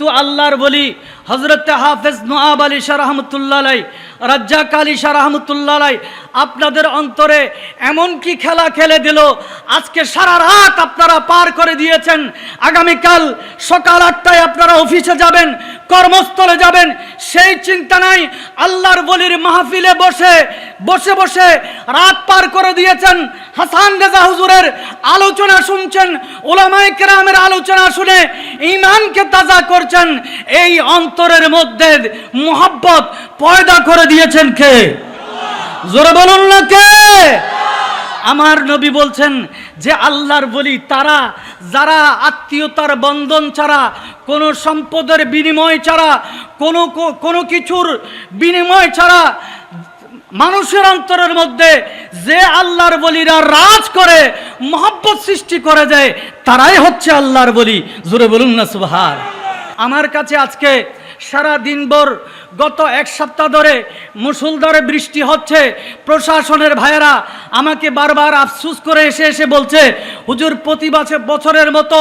তো আল্লাহর বলি হজরত হাফেজ নোয়াব আলী শাহ রহমতুল্লাহ রাজ্জাক আলী শাহ রহমতুল্লাহ আপনাদের অন্তরে এমন কি খেলা খেলে দিল, আজকে সারা রাত আপনারা পার করে দিয়েছেন, আগামীকাল সকাল আটটায় আপনারা অফিসে যাবেন, কর্মস্থলে যাবেন, সেই চিন্তা নাই, আল্লাহর বলির মাহফিলে বসে বসে বসে রাত পার করে দিয়েছেন, হাসান রেজা হুজুরের আলোচনা শুনছেন, ওলামায়ে কেরামের আলোচনা শুনে ইমানকে তাজা করছেন এই অন্তরের মধ্যে মোহাব্বত পয়দা করে দিয়েছেন কে? জোরে বলুন না কে? আমার নবী বলছেন যে, আল্লাহর বলি, তারা যারা আত্মীয়তার বন্ধন ছাড়া, কোনো সম্পদের বিনিময় ছাড়া, কোনো কোনো কিছুর বিনিময় ছাড়া, মানুষের অন্তরের মধ্যে যে আল্লাহর বলিরা রাজ করে, মহব্বত সৃষ্টি করে যায় তারাই হচ্ছে আল্লাহর বলি। জোরে বলুন না, সুবহান। আমার কাছে আজকে সারা দিনভর গত এক সপ্তাহ ধরে মুসুলধারে বৃষ্টি হচ্ছে। প্রশাসনের ভাইয়েরা আমাকে বারবার আফসুস করে এসে এসে বলছে, হুজুর, প্রতি বছর বছরের মতো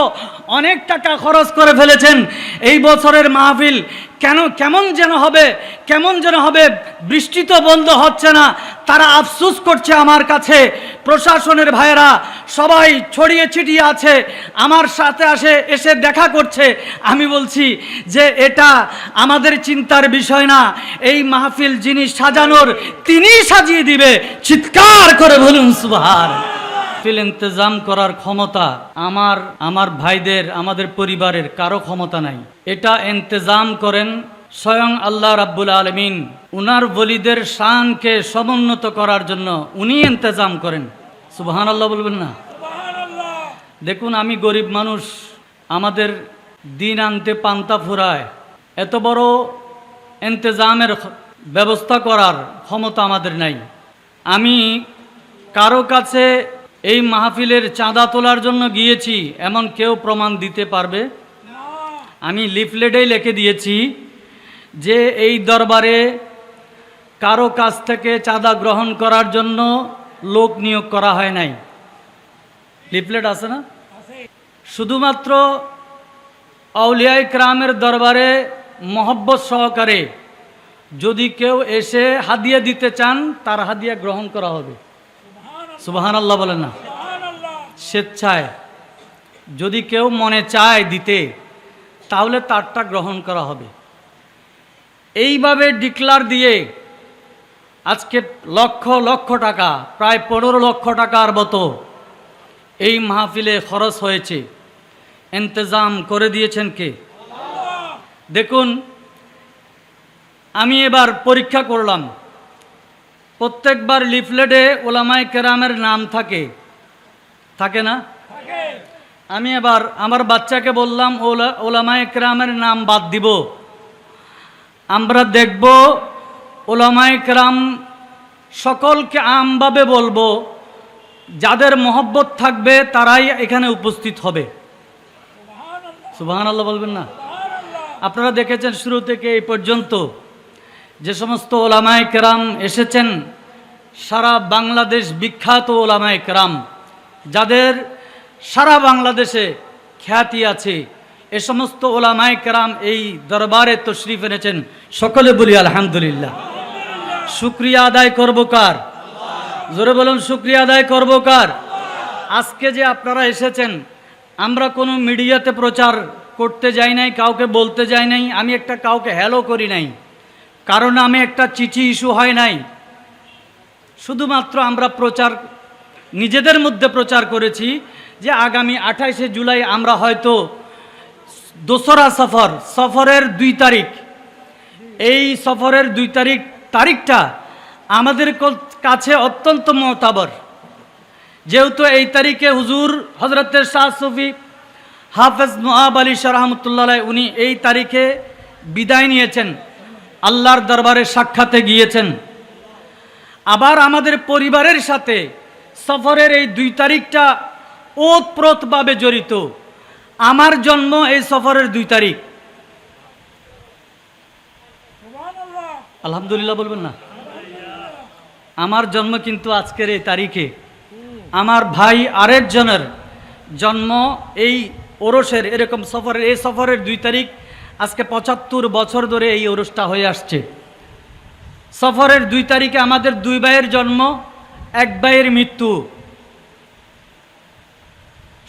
অনেক টাকা খরচ করে ফেলেছেন। এই বছরের মাহফিল কেন, কেমন যেন হবে, কেমন যেন হবে, বৃষ্টি তো বন্ধ হচ্ছে না। তারা আফসুস করছে আমার কাছে। প্রশাসনের ভাইয়েরা সবাই ছড়িয়ে ছিটিয়ে আছে, আমার সাথে আসে, এসে দেখা করছে। আমি বলছি যে এটা আমাদের চিন্তার বিষয় না, এই মাহফিল যিনি সাজানোর তিনি সাজিয়ে দিবে। চিৎকার করে বলুন মাহফিল ইন্তজাম করার ক্ষমতা আমার আমার ভাইদের, আমাদের পরিবারের কারও ক্ষমতা নাই। এটা ইন্তজাম করেন স্বয়ং আল্লাহ রাব্বুল আলমিন উনার বলিদের শানকে সমুন্নত করার জন্য উনি ইন্তজাম করেন। সুবহান আল্লাহ বলবেন না? দেখুন, আমি গরিব মানুষ, আমাদের দিন আনতে পান্তা ফুরায়। এত বড় ইন্তজামের ব্যবস্থা করার ক্ষমতা আমাদের নাই। আমি কারও কাছে এই মাহফিলের চাঁদা তোলার জন্য গিয়েছি, এমন কেউ প্রমাণ দিতে পারবে? আমি লিফলেটেই লিখে দিয়েছি যে এই দরবারে কারও কাছ থেকে চাঁদা গ্রহণ করার জন্য লোক নিয়োগ করা হয় নাই। লিফলেট আছে না? শুধুমাত্র আউলিয়াই ক্রামের দরবারে মহব্বত সহকারে যদি কেউ এসে হাদিয়া দিতে চান, তার হাদিয়া গ্রহণ করা হবে। সুবাহান আল্লাহ বলে না। স্বেচ্ছায়। যদি কেউ মনে চায় দিতে, তাহলে তারটা গ্রহণ করা হবে। এইভাবে ডিক্লার দিয়ে আজকে লক্ষ লক্ষ টাকা প্রায় পনেরো লক্ষ টাকার মতো এই মাহফিলে খরচ হয়েছে। ইন্তজাম করে দিয়েছেন কে? দেখুন আমি এবার পরীক্ষা করলাম। প্রত্যেকবার লিফলেটে ওলামায় কেরামের নাম থাকে। থাকে না? আমি এবার আমার বাচ্চাকে বললাম ওলা ওলামায় কেরামের নাম বাদ দিব। আমরা দেখব ওলামায় কেরাম সকলকে আমভাবে বলব, যাদের মহব্বত থাকবে তারাই এখানে উপস্থিত হবে। সুবাহান আল্লাহ বলবেন না? আপনারা দেখেছেন শুরু থেকে এই পর্যন্ত যে সমস্ত ওলামায় কেরাম এসেছেন, সারা বাংলাদেশ বিখ্যাত ওলামায় কেরাম, যাদের সারা বাংলাদেশে খ্যাতি আছে এ সমস্ত ওলামায় কেরাম এই দরবারে তশরিফ এনেছেন। সকলে বলি আলহামদুলিল্লাহ। শুক্রিয়া আদায় করব কার? জোরে বলুন, শুক্রিয়া আদায় করব কার? আজকে যে আপনারা এসেছেন, আমরা কোনো মিডিয়াতে প্রচার করতে যাই নাই, কাউকে বলতে যাই নাই, আমি একটা কাউকে হ্যালো করি নাই, কারণ আমি একটা চিঠি ইস্যু হয় নাই। শুধুমাত্র আমরা প্রচার, নিজেদের মধ্যে প্রচার করেছি যে আগামী আঠাইশে জুলাই আমরা হয়তো দোসরা সফর, সফরের দুই তারিখ। এই সফরের দুই তারিখ, তারিখটা আমাদের কাছে অত্যন্ত মতাবর। যেহেতু এই তারিখে হুজুর হজরতের শাহ সফি হাফেজ মোহাব আলী শাহ রহমতুল্লাহ উনি এই তারিখে বিদায় নিয়েছেন। আল্লাহর দরবারে সাক্ষাতে গিয়েছেন। আবার আমাদের পরিবারের সাথে সফরের এই দুই তারিখটা ওতপ্রোতভাবে জড়িত। আমার জন্ম এই সফরের দুই তারিখ। আলহামদুলিল্লাহ বলবেন না? আমার জন্ম কিন্তু আজকের এই তারিখে। আমার ভাই আরেকজনের জন্ম এই ওরসের এরকম সফরের এই সফরের দুই তারিখ আজকে পঁচাত্তর বছর ধরে এই ওরসটা হয়ে আসছে। সফরের দুই তারিখে আমাদের দুই ভাইয়ের জন্ম এক ভাইয়ের মৃত্যু।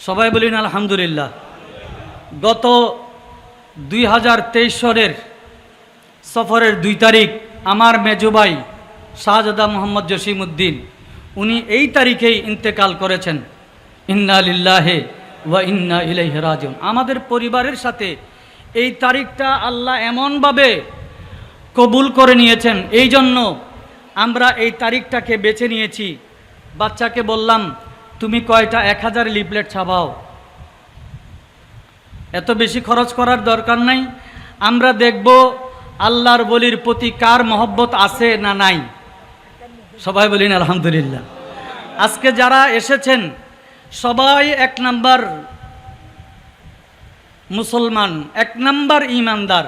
সবাই বলিন আলহামদুলিল্লাহ। গত দুই হাজার তেইশ সনের সফরের দুই তারিখ আমার মেজুবাই শাহজাদা মোহাম্মদ জসিম উদ্দিন উনি এই তারিখেই ইন্তেকাল করেছেন। ইন্না লিল্লাহে ওয়া ইন্না ইলাইহি আমাদের পরিবারের সাথে এই তারিখটা আল্লাহ এমনভাবে কবুল করে নিয়েছেন। এই জন্য আমরা এই তারিখটাকে বেছে নিয়েছি। বাচ্চাকে বললাম, তুমি কয়টা? এক হাজার লিফলেট ছাপাও। এত বেশি খরচ করার দরকার নাই। আমরা দেখব আল্লাহর বলির প্রতি কার মহব্বত আছে না নাই। সবাই বলিন, আলহামদুলিল্লাহ। আজকে যারা এসেছেন, সবাই এক নাম্বার মুসলমান, এক নাম্বার ইমানদার।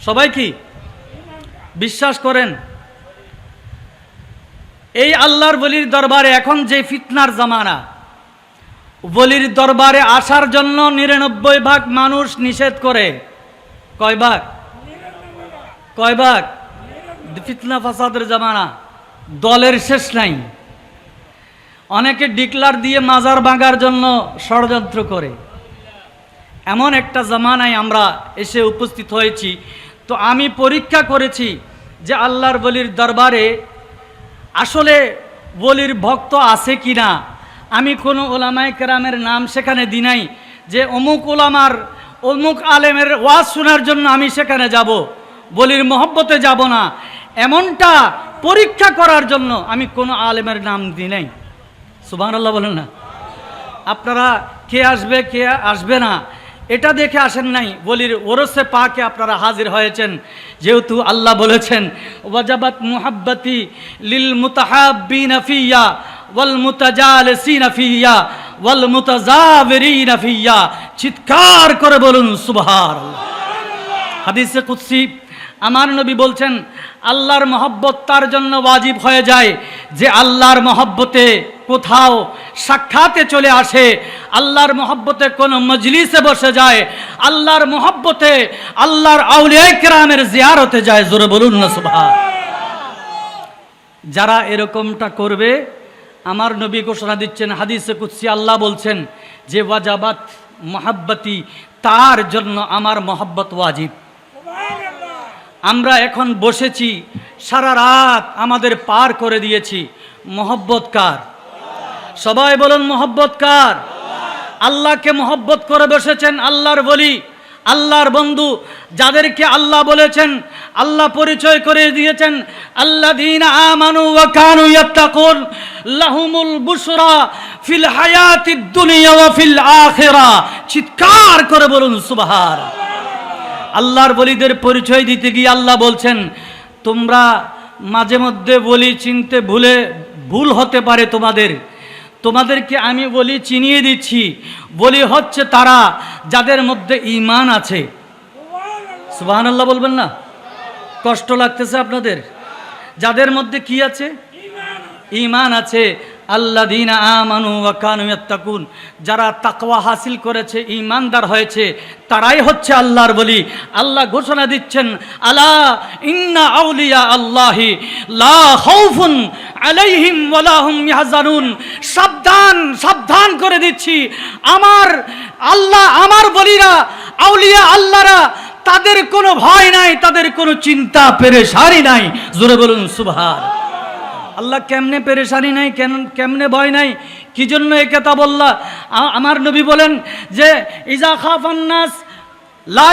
সবাই কি? বিশ্বাস করেন। এই আল্লাহর বলির দরবারে এখন যে ফিতনার জামানা বলির দরবারে আসার জন্য নিরানব্বই ভাগ মানুষ নিষেধ করে। কয় ভাগ? কয় ভাগ? ফিতনা ফাসাদের জামানা। দলের শেষ নাই। অনেকে ডিক্লার দিয়ে মাজার ভাঙার জন্য ষড়যন্ত্র করে। এমন একটা জামানায় আমরা এসে উপস্থিত হয়েছি। তো আমি পরীক্ষা করেছি যে আল্লাহর বলির দরবারে আসলে বলির ভক্ত আছে কি না আমি কোনো ওলামায় কেরামের নাম সেখানে দি নাই যে অমুক ওলামার, অমুক আলেমের ওয়াজ শোনার জন্য আমি সেখানে যাব, বলির মহব্বতে যাব না। এমনটা পরীক্ষা করার জন্য আমি কোনো আলেমের নাম দিই নাই। সুবাহ আল্লাহ বলেন না। আপনারা কে আসবে কে আসবে না, এটা দেখে আসেন নাই। বলির ওরসে পাকে আপনারা হাজির হয়েছেন। যেহেতু আল্লাহ বলেছেন, ওয়াজাবাত মুহাব্বতি লিল মুতাহাব্বিনা ফিয়া চিৎকার করে বলুন, সুবহানাল্লাহ। হাদিসে কুৎসি আমার নবী বলছেন, আল্লাহর মহব্বত তার জন্য ওয়াজিব হয়ে যায় যে আল্লাহর মহব্বতে কোথাও সাক্ষাতে চলে আসে, আল্লাহর মহব্বতে কোনো মজলিসে বসে যায়, আল্লাহর মহব্বতে আল্লাহর আউলিয়া কেরামের জিয়ারতে যায়। জোরে বলুন না সুভা যারা এরকমটা করবে আমার নবী ঘোষণা দিচ্ছেন, হাদিসে কুৎসি আল্লাহ বলছেন যে ওয়াজাবাত মহাব্বতি, তার জন্য আমার মহব্বত ওয়াজিব। আমরা এখন বসেছি, সারা রাত আমাদের পার করে দিয়েছি। মহব্বত কার? সবাই বলুন মহব্বত কার? আল্লাহকে মহব্বত করে বসেছেন আল্লাহর বলি। আল্লাহর বন্ধু, যাদেরকে আল্লাহ বলেছেন, আল্লাহ পরিচয় করে দিয়েছেন আল্লাহ দিন আমানু কানু ইয়াত্তাকুন, লাহুমুল বুশরা ফিল হায়াতিদ দুনিয়া ওয়া ফিল আখিরা। চিৎকার করে বলুন সুবহান আল্লাহর বলিদের পরিচয় দিতে গিয়ে আল্লাহ বলছেন, তোমরা মাঝে মধ্যে বলি চিনতে ভুলে, ভুল হতে পারে তোমাদের। তোমাদেরকে আমি বলি চিনিয়ে দিচ্ছি। বলি হচ্ছে তারা যাদের মধ্যে ইমান আছে। সুবাহান আল্লাহ বলবেন না? কষ্ট লাগতেছে আপনাদের? যাদের মধ্যে কি আছে? ইমান আছে। আল্লা দিন আমানু ওয়াকানুয়াত্তাকুন যারা তাকওয়া হাসিল করেছে ইমানদার হয়েছে, তারাই হচ্ছে আল্লাহর বলি। আল্লাহ ঘোষণা দিচ্ছেন, আলা ইন্না আউলিয়া আল্লাহি, লা খাউফুন আলাইহিম ওয়ালা হুম ইয়াহজানুন। সাবধান সাবধান করে দিচ্ছি। আমার আল্লাহ, আমার বলিরা, আউলিয়া আল্লাহরা, তাদের কোনো ভয় নাই, তাদের কোনো চিন্তা, পেরেশানি নাই। জোরে বলুন, সুবহান। আল্লাহ কেমনে পেরেশানি নাই কেন কেমনে ভয় নাই? কি জন্য এ কথা বললা? আমার নবী বলেন যে, ইজা খাফান্নাস, লা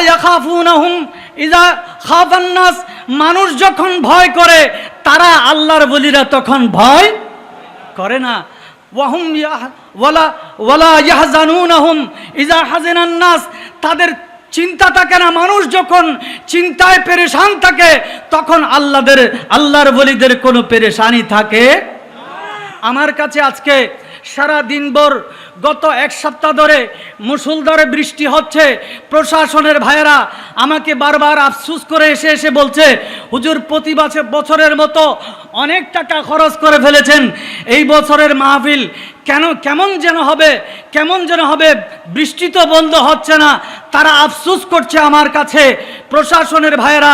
ইজা খাফান্নাস, মানুষ যখন ভয় করে, তারা আল্লাহর বলিরা তখন ভয় করে না। ওয়াহুম ওয়ালা ওয়ালা ইয়াহজানুনাহুম। ইজা হাজিনান নাস তাদের চিন্তা থাকে না মানুষ যখন চিন্তায় পেরেশান থাকে, তখন আল্লাহদের আল্লাহর বলিদের কোনো পেরেশানি থাকে? আমার কাছে আজকে সারা দিনভর গত এক সপ্তাহ ধরে মুসুলধারে বৃষ্টি হচ্ছে। প্রশাসনের ভাইয়েরা আমাকে বারবার আফসুস করে এসে এসে বলছে, হুজুর, প্রতি বছরের মতো অনেক টাকা খরচ করে ফেলেছেন। এই বছরের মাহফিল কেন, কেমন যেন হবে, কেমন যেন হবে, বৃষ্টি তো বন্ধ হচ্ছে না, তারা আফসুস করছে আমার কাছে। প্রশাসনের ভাইয়েরা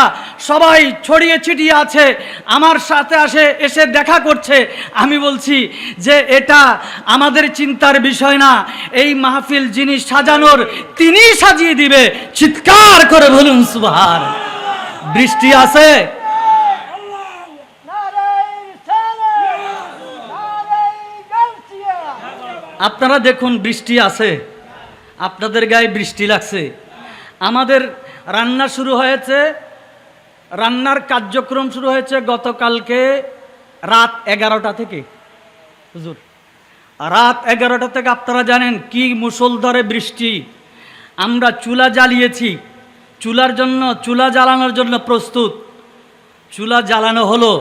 সবাই ছড়িয়ে ছিটিয়ে আছে, আমার সাথে আসে, এসে দেখা করছে। আমি বলছি যে এটা আমাদের চিন্তার বিষয় না, এই মাহফিল যিনি সাজানোর তিনি সাজিয়ে দিবে। চিৎকার করে বলুন, সুবহান। বৃষ্টি আছে আপনারা দেখুন বৃষ্টি আছে, আপনাদের গায়ে বৃষ্টি লাগছে। আমাদের রান্না শুরু হয়েছে, রান্নার কার্যক্রম শুরু হয়েছে গতকালকে রাত এগারোটা থেকে। হুজুর, রাত এগারোটা থেকে আপনারা জানেন কি মুসলধারে বৃষ্টি। আমরা চুলা জ্বালিয়েছি, চুলার জন্য, চুলা জ্বালানোর জন্য প্রস্তুত। চুলা জ্বালানো হলো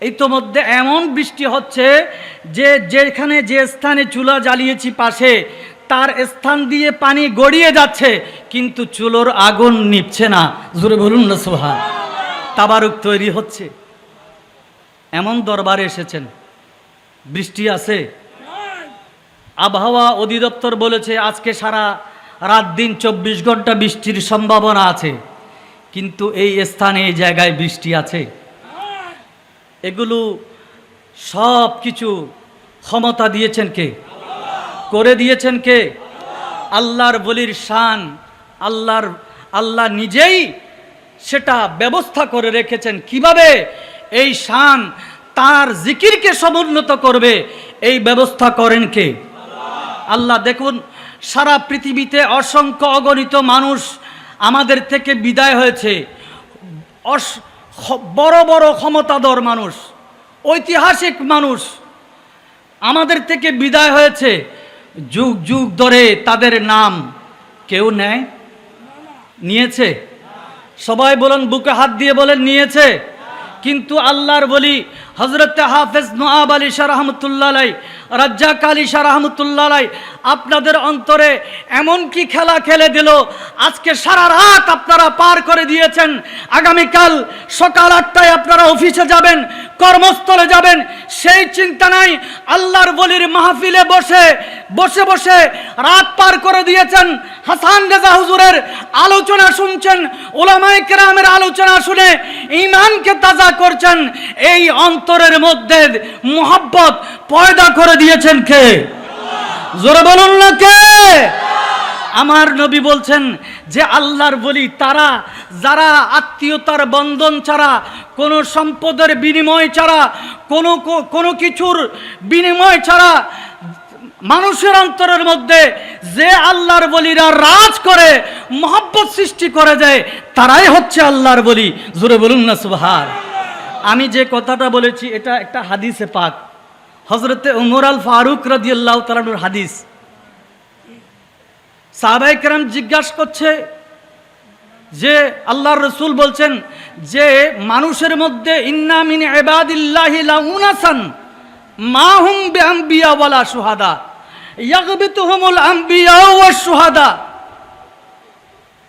ইতোমধ্যে এমন বৃষ্টি হচ্ছে যে যেখানে যে স্থানে চুলা জ্বালিয়েছি পাশে, তার স্থান দিয়ে পানি গড়িয়ে যাচ্ছে, কিন্তু চুলোর আগুন নিচ্ছে না। জোরে বলুন না সোহা তাবারুক তৈরি হচ্ছে। এমন দরবারে এসেছেন। বৃষ্টি আছে। আবহাওয়া অধিদপ্তর বলেছে, আজকে সারা রাত দিন চব্বিশ ঘণ্টা বৃষ্টির সম্ভাবনা আছে। কিন্তু এই স্থানে, এই জায়গায় বৃষ্টি আছে। এগুলো সব কিছু ক্ষমতা দিয়েছেন কে? করে দিয়েছেন কে? আল্লাহর বলির শান, আল্লাহর, আল্লাহ নিজেই সেটা ব্যবস্থা করে রেখেছেন। কীভাবে? এই শান তার জিকিরকে সমুন্নত করবে, এই ব্যবস্থা করেন কে? আল্লাহ, দেখুন, সারা পৃথিবীতে অসংখ্য অগণিত মানুষ আমাদের থেকে বিদায় হয়েছে। অস- বড় বড় ক্ষমতাধর মানুষ, ঐতিহাসিক মানুষ। আমাদের থেকে বিদায় হয়েছে। যুগ যুগ ধরে তাদের নাম কেউ নেয়? নিয়েছে? সবাই বলেন, বুকে হাত দিয়ে বলেন, নিয়েছে। কিন্তু আল্লাহর বলি হজরত হাফেজ নোয়াব আলী শাহ রহমতুল্লাহ রাজ্জাক আলী শাহ রহমতুল্লাহ আপনাদের অন্তরে এমন কি খেলা খেলে দিল? আজকে সারা রাত আপনারা পার করে দিয়েছেন। আগামীকাল সকাল আটটায় আপনারা অফিসে যাবেন, কর্মস্থলে যাবেন। সেই চিন্তা নাই, আল্লাহর বলির মাহফিলে বসে বসে বসে রাত পার করে দিয়েছেন। হাসান রেজা হুজুরের আলোচনা শুনছেন ওলামাই কেরামের আলোচনা শুনে ইমানকে তাজা করছেন। এই অন্তরের মধ্যে মোহাব্বত পয়দা করে দিয়েছেন কে? জোরে বলুন না কে? আমার নবী বলছেন যে আল্লাহর বলি, তারা যারা আত্মীয়তার বন্ধন ছাড়া, কোনো সম্পদের বিনিময় ছাড়া, কোনো কোনো কিছুর বিনিময় ছাড়া মানুষের অন্তরের মধ্যে যে আল্লাহর বলিরা রাজ করে, মহব্বত সৃষ্টি করে যায় তারাই হচ্ছে আল্লাহর বলি। জোরে বলুন না সুবহান। আমি যে কথাটা বলেছি, এটা একটা হাদিসে পাক। হজরতে উমর আল ফারুক রাদিয়াল্লাহু তাআলার হাদিস। সাহাবাই কেরাম জিজ্ঞাসা করছে যে, আল্লাহর রসুল বলছেন যে, মানুষের মধ্যে ইন্নামিন এবাদিল্লাহি লাউনাসান, মা হুম বিআম্বিয়া ওয়ালা সুহাদা ইয়াগবিতুহুমুল আম্বিয়া ওয়া সুহাদা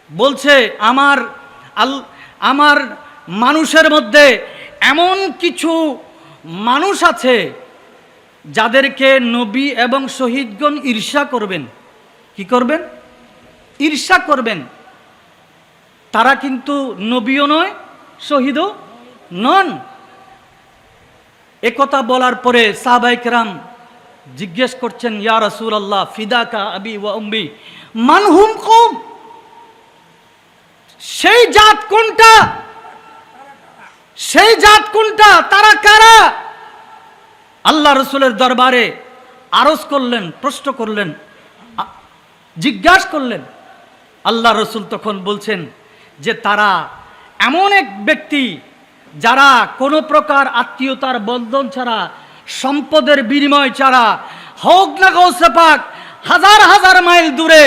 বলছে, আমার আল, আমার মানুষের মধ্যে এমন কিছু মানুষ আছে যাদেরকে নবী এবং শহীদগণ ঈর্ষা করবেন। কি করবেন? ঈর্ষা করবেন। তারা কিন্তু নবীও নয়, শহীদও নন। একথা বলার পরে সাহবাইকরাম জিজ্ঞেস করছেন, ইয়া রসুল আল্লাহ ফিদাকা আবি ওয়া উম্মি মানহুম কুম? সেই জাত কোনটা? সেই জাত কোনটা? তারা কারা? আল্লাহ রসুলের দরবারে আরজ করলেন, প্রশ্ন করলেন জিজ্ঞাসা করলেন। আল্লাহ রসুল তখন বলছেন যে, তারা এমন এক ব্যক্তি যারা কোনো প্রকার আত্মীয়তার বন্ধন ছাড়া, সম্পদের বিনিময় ছাড়া, হোক না গৌসে পাক হাজার হাজার মাইল দূরে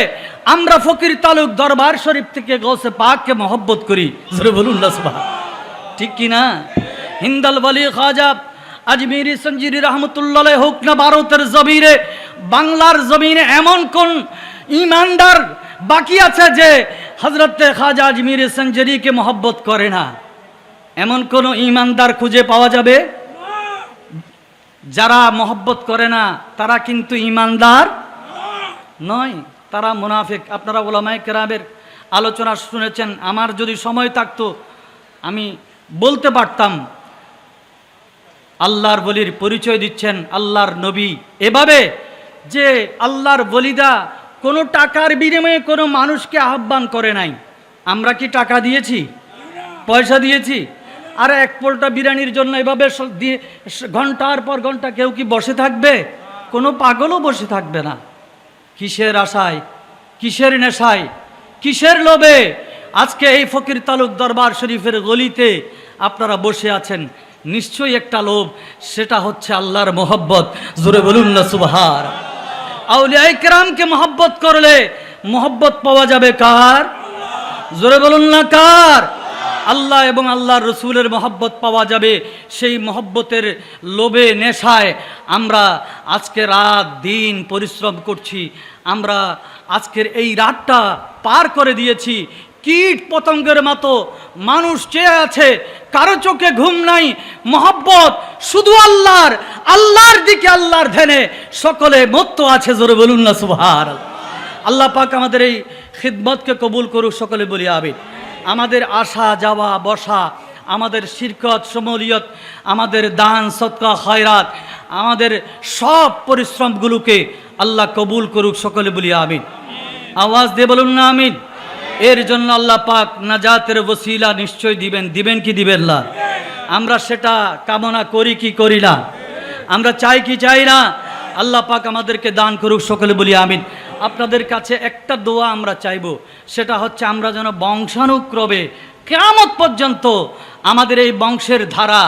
আমরা ফকির তালুক দরবার শরীফ থেকে গৌসে পাককে মহব্বত করি। বলুন না। ঠিক কি না হিন্দাল বলি খাজা আজমিরি সঞ্জিরি রহমতুল্লাহ হোক না ভারতের জমিরে বাংলার জমিনে এমন কোন ইমানদার বাকি আছে যে হজরত খাজা আজমির সঞ্জরিকে মহব্বত করে না? এমন কোন ইমানদার খুঁজে পাওয়া যাবে? যারা মহব্বত করে না, তারা কিন্তু ইমানদার নয়। তারা মুনাফিক। আপনারা ওলামাই কেরামের আলোচনা শুনেছেন, আমার যদি সময় থাকতো, আমি বলতে পারতাম। আল্লাহর বলির পরিচয় দিচ্ছেন আল্লাহর নবী। এভাবে যে আল্লাহর বলিদা কোনো টাকার বিনিময়ে কোনো মানুষকে আহ্বান করে নাই। আমরা কি টাকা দিয়েছি? পয়সা দিয়েছি? আর এক পোলটা বিরিয়ানির জন্য এভাবে দিয়ে ঘণ্টার পর ঘণ্টা কেউ কি বসে থাকবে? কোনো পাগলও বসে থাকবে না। কিসের আশায়? কিসের নেশায়? কিসের লোভে? আজকে এই ফকির তালুক দরবার শরীফের গলিতে আপনারা বসে আছেন। নিশ্চয়ই একটা লোভ, সেটা হচ্ছে আল্লাহর মোহব্বত। জোরে বলুন না সুবহার আউলিয়া মহব্বত করলে মহব্বত পাওয়া যাবে কার? জোরে বলুন না, কার? আল্লাহ এবং আল্লাহর রসুলের মহব্বত পাওয়া যাবে। সেই মহব্বতের লোভে, নেশায় আমরা আজকে রাত, দিন পরিশ্রম করছি। আমরা আজকের এই রাতটা পার করে দিয়েছি। কীট পতঙ্গের মতো। মানুষ চেয়ে আছে, কারও চোখে ঘুম নাই, মহব্বত শুধু আল্লাহর আল্লাহর দিকে আল্লাহর ধ্যানে। সকলে মত্ত আছে, জোরে বলুন না সুভার আল্লাহ পাক আমাদের এই খিদমতকে কবুল করুক, সকলে বলি আবে আমাদের আসা যাওয়া, বসা, আমাদের শিরকত, সমলিয়ত, আমাদের দান, সৎকা, খয়রাত, আমাদের সব পরিশ্রমগুলোকে আল্লাহ কবুল করুক, সকলে বলি আমিন। আওয়াজ দিয়ে বলুন না, আমিন। এর জন্য আল্লাহ পাক নাজাতের ওসিলা নিশ্চয় দিবেন। দিবেন কি দিবেন না? আমরা সেটা কামনা করি কি করি না? আমরা চাই কি চাই না? আল্লাহ পাক আমাদেরকে দান করুক, সকলে বলি আমিন। আপনাদের কাছে একটা দোয়া আমরা চাইব। সেটা হচ্ছে আমরা যেন বংশানুক্রমে কেয়ামত পর্যন্ত আমাদের এই বংশের ধারা,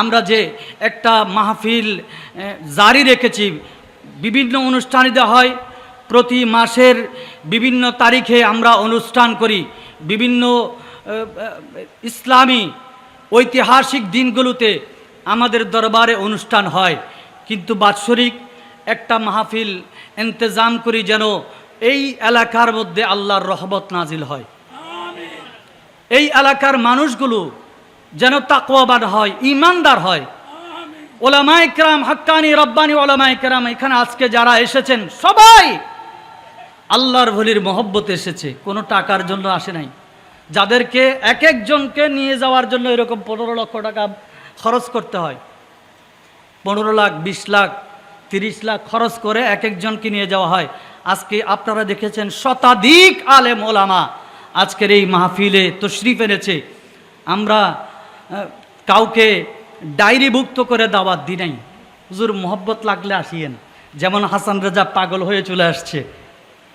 আমরা যে একটা মাহফিল জারি রেখেছি, বিভিন্ন অনুষ্ঠানিতে হয়, প্রতি মাসের বিভিন্ন তারিখে আমরা অনুষ্ঠান করি। বিভিন্ন ইসলামী, ঐতিহাসিক দিনগুলোতে আমাদের দরবারে অনুষ্ঠান হয়। কিন্তু বাৎসরিক একটা মাহফিল ইন্তজাম করি যেন এই এলাকার মধ্যে আল্লাহর রহমত নাজিল হয়। এই এলাকার মানুষগুলো যেন তাকওয়াবান হয়, ইমানদার হয়। ওলামাই কেরাম, হাক্কানি, রব্বানি ওলামাই কেরাম এখানে আজকে যারা এসেছেন, সবাই আল্লাহর ভলির মহব্বত এসেছে, কোনো টাকার জন্য আসে নাই। যাদেরকে এক একজনকে নিয়ে যাওয়ার জন্য এরকম পনেরো লক্ষ টাকা খরচ করতে হয়। পনেরো লাখ, বিশ লাখ, তিরিশ লাখ খরচ করে এক একজনকে নিয়ে যাওয়া হয়। আজকে আপনারা দেখেছেন শতাধিক আলেম ওলামা আজকের এই মাহফিলে তশরিফ এনেছে। আমরা কাউকে ডায়েরিভুক্ত করে দাওয়াত দিই নাই। হুজুর, মোহব্বত লাগলে আসিয়েন। যেমন হাসান রেজা পাগল হয়ে চলে আসছে।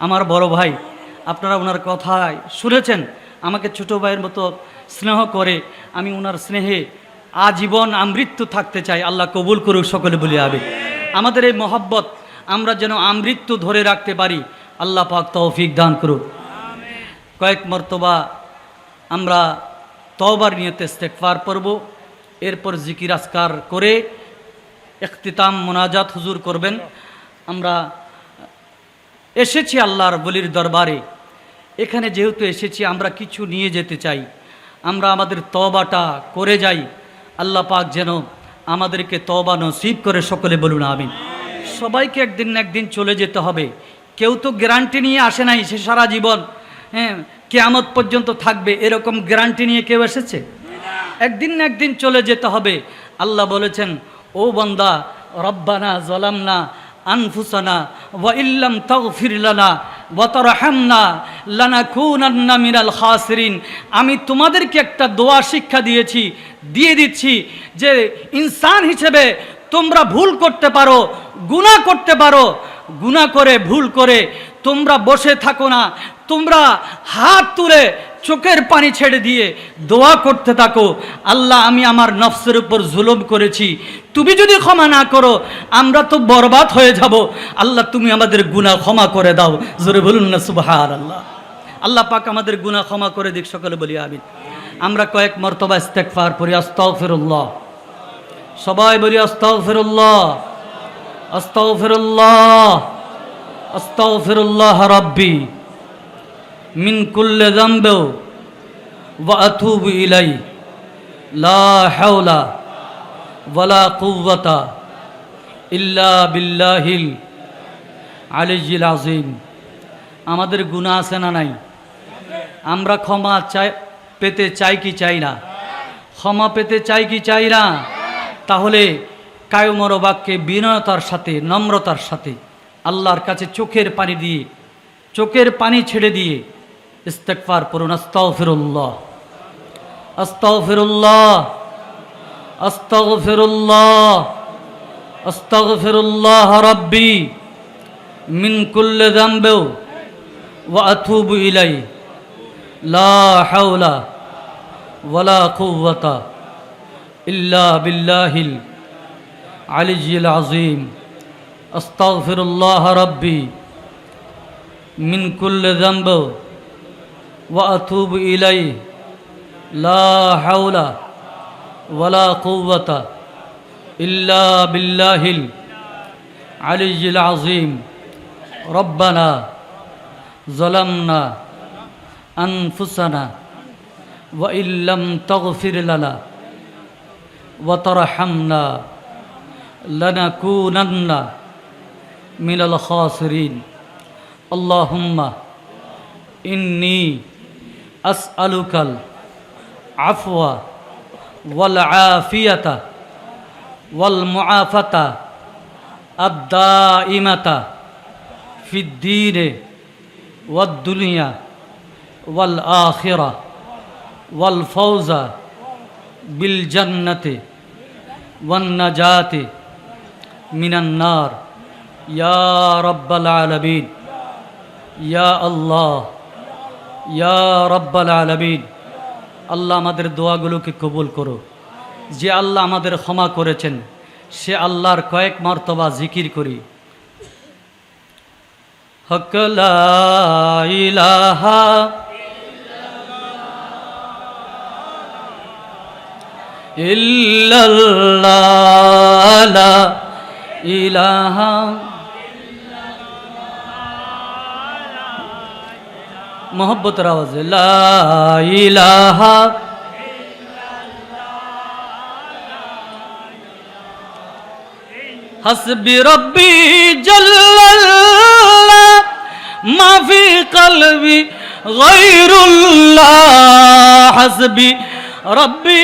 আমার বড় ভাই, আপনারা ওনার কথায় শুনেছেন, আমাকে ছোট ভাইয়ের মতো স্নেহ করে, আমি ওনার স্নেহে আজীবন আমৃত্যু থাকতে চাই, আল্লাহ কবুল করুক সকলে বলে আবে আমাদের এই মহব্বত, আমরা যেন আমৃত্যু ধরে রাখতে পারি, আল্লাহ পাক তৌফিক দান করুক। কয়েক মর্তবা আমরা তওবার নিয়তে ইস্তেকফার পড়ব, এরপর জিকির আসকার করে ইখতিতাম মোনাজাত হুজুর করবেন। আমরা এসেছি আল্লাহর বলির দরবারে। এখানে যেহেতু এসেছি, আমরা কিছু নিয়ে যেতে চাই। আমরা আমাদের তবাটা করে যাই। আল্লাহ পাক যেন আমাদেরকে তবা নসিব করে সকলে বলুন, আমিন। সবাইকে একদিন না একদিন চলে যেতে হবে। কেউ তো গ্যারান্টি নিয়ে আসে নাই সে সারা জীবন। হ্যাঁ কেয়ামত পর্যন্ত থাকবে, এরকম গ্যারান্টি নিয়ে কেউ এসেছে? একদিন না একদিন চলে যেতে হবে। আল্লাহ বলেছেন, ও বন্দা, রব্বানা, জলামনা আনফুসানা, ওয়া ইল্লাম তাগফির লানা, ওয়া তারহামনা লানাকুনান্না মিনাল খাসিরিন। আমি তোমাদেরকে একটা দোয়া শিক্ষা দিয়েছি, দিয়ে দিচ্ছি যে ইনসান হিসেবে তোমরা ভুল করতে পারো, গুনাহ করতে পারো। গুনাহ করে, ভুল করে তোমরা বসে থাকো না, তোমরা হাত তুলে চোখের পানি ছেড়ে দিয়ে দোয়া করতে থাকো। আল্লাহ, আমি আমার নফসের উপর জুলুম করেছি। তুমি যদি ক্ষমা না করো, আমরা তো বরবাদ হয়ে যাব। আল্লাহ, তুমি আমাদের গুনাহ ক্ষমা করে দাও। জোরে বলুন না সুবহান আল্লাহ আল্লাহ পাক আমাদের গুনাহ ক্ষমা করে দিক, সকলে বলি আমিন। আমরা কয়েক মর্তবা ইস্তেকফার পড়ি, আস্তাগফিরুল্লাহ। সবাই বলি আস্তাগফিরুল্লাহ। আস্তাগফিরুল্লাহ। আস্তাগফিরুল্লাহ রাব্বি। মিন কুল্লি ওয়া আতুবু ইলাই লা হাওলা ওয়ালা কুওয়াতা ইল্লা বিল্লাহিল আলিজিল আজিম আমাদের গুণা আছে না নাই? আমরা ক্ষমা চাই, পেতে চাই কি চাই না? ক্ষমা পেতে চাই কি চাই না? তাহলে কায়মর বাক্যে বিনয়তার সাথে, নম্রতার সাথে, আল্লাহর কাছে চোখের পানি দিয়ে, চোখের পানি ছেড়ে দিয়ে ইস্তেকফার পড়ুন, আস্তাগফিরুল্লাহ। আস্তাগফিরুল্লাহ। আস্তাগফিরুল্লাহ। আস্তাগফিরুল্লাহ রাব্বি মিন কুল্লি যামবি ওয়া আতুবু ইলাইহি। লা হাওলা ওয়ালা কুওয়াতা ইল্লা বিল্লাহিল আলিয়্যিল আযীম। আস্তাগফিরুল্লাহ রাব্বি মিন কুল্লি যামবি وأتوب إليه لا حول ولا قوة إلا بالله العلي العظيم ربنا ظلمنا أنفسنا وإن لم تغفر لنا وترحمنا لنكونن من الخاسرين اللهم إني আস আলুকাল আফওয়া ওয়াল আফিয়াতা ওয়াল মুআফাতা আদ্দাইমাতা ফিদ্দিনে ওয়াদ্দুনিয়া ওয়াল আখিরা ওয়াল ফৌজা বিল জান্নাতে ওয়ান্নাজাতে মিনান্নার ইয়া রব্বাল আলমিন। ইয়া আল্লাহ। আমাদের দোয়াগুলোকে কবুল করো। যে আল্লাহ আমাদের ক্ষমা করেছেন, সে আল্লাহর কয়েক মর্তবা জিকির করি। হক লা ইলাহা ইল্লাল্লাহ ইলাহা মোহব্বতের আওয়াজে লাহা হসবি রব্বি জল্লাল্লাহ, মাফি কলবি গায়রুল্লাহ। হসবি রব্বি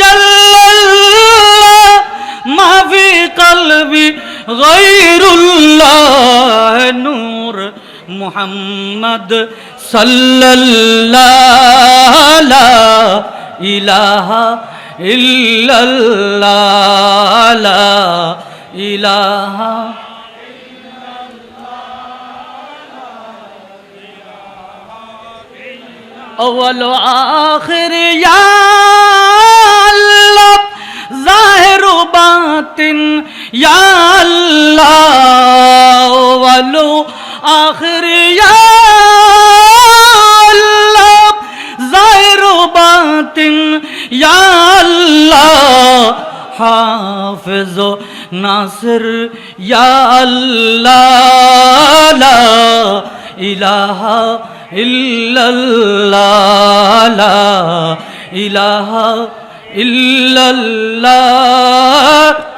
জল্লাল্লাহ, মাফি কলবি গায়রুল্লাহ। নূর الله ما في قلبي غير الله نور محمد صلى الله لا إله إلا الله لا إله أول آخر يا الله ظاهر باطن يا الله. حافظ ناصر يا الله لا إله إلا الله لا إله إلا الله.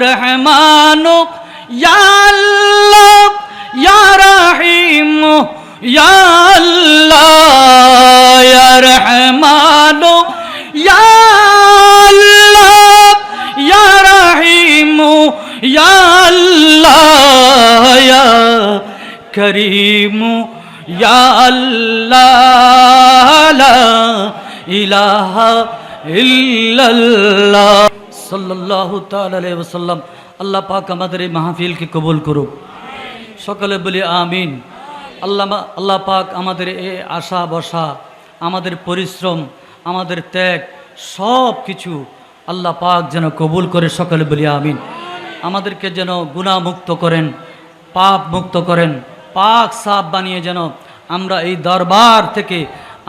রহমানো ইয়াল্লাহ ইয়া রহিম ইয়াল্লাহ ইয়া রহমানো ইয়াল্লাহ ইয়া রহিম ইয়াল্লাহ ইয়া করিম ইয়াল্লাহ ইলাহা সাল্লাহ তাল্লাম আল্লাহ পাক আমাদের এই মাহফিলকে কবুল করুক। সকালে বলি আমিন। আল্লাহ আল্লাহ পাক আমাদের এই আশা বসা আমাদের পরিশ্রম, আমাদের ত্যাগ সব কিছু আল্লাহ পাক যেন কবুল করে, সকালে বলি আমিন। আমাদেরকে যেন গুণামুক্ত করেন পাপ মুক্ত করেন, পাক সাপ বানিয়ে যেন আমরা এই দরবার থেকে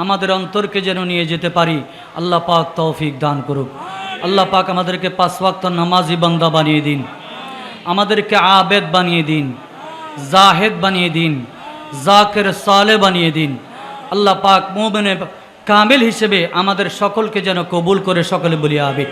আমাদের অন্তরকে যেন নিয়ে যেতে পারি, আল্লাহ পাক তৌফিক দান করুক। আল্লাহ পাক আমাদেরকে পাঁচ ওয়াক্ত নামাজি বান্দা বানিয়ে দিন। আমাদেরকে আবেদ বানিয়ে দিন, জাহেদ বানিয়ে দিন, জাকের সালে বানিয়ে দিন। আল্লাহ পাক মোমেনে কামিল হিসেবে আমাদের সকলকে যেন কবুল করে সকলে বলিয়া আবিদ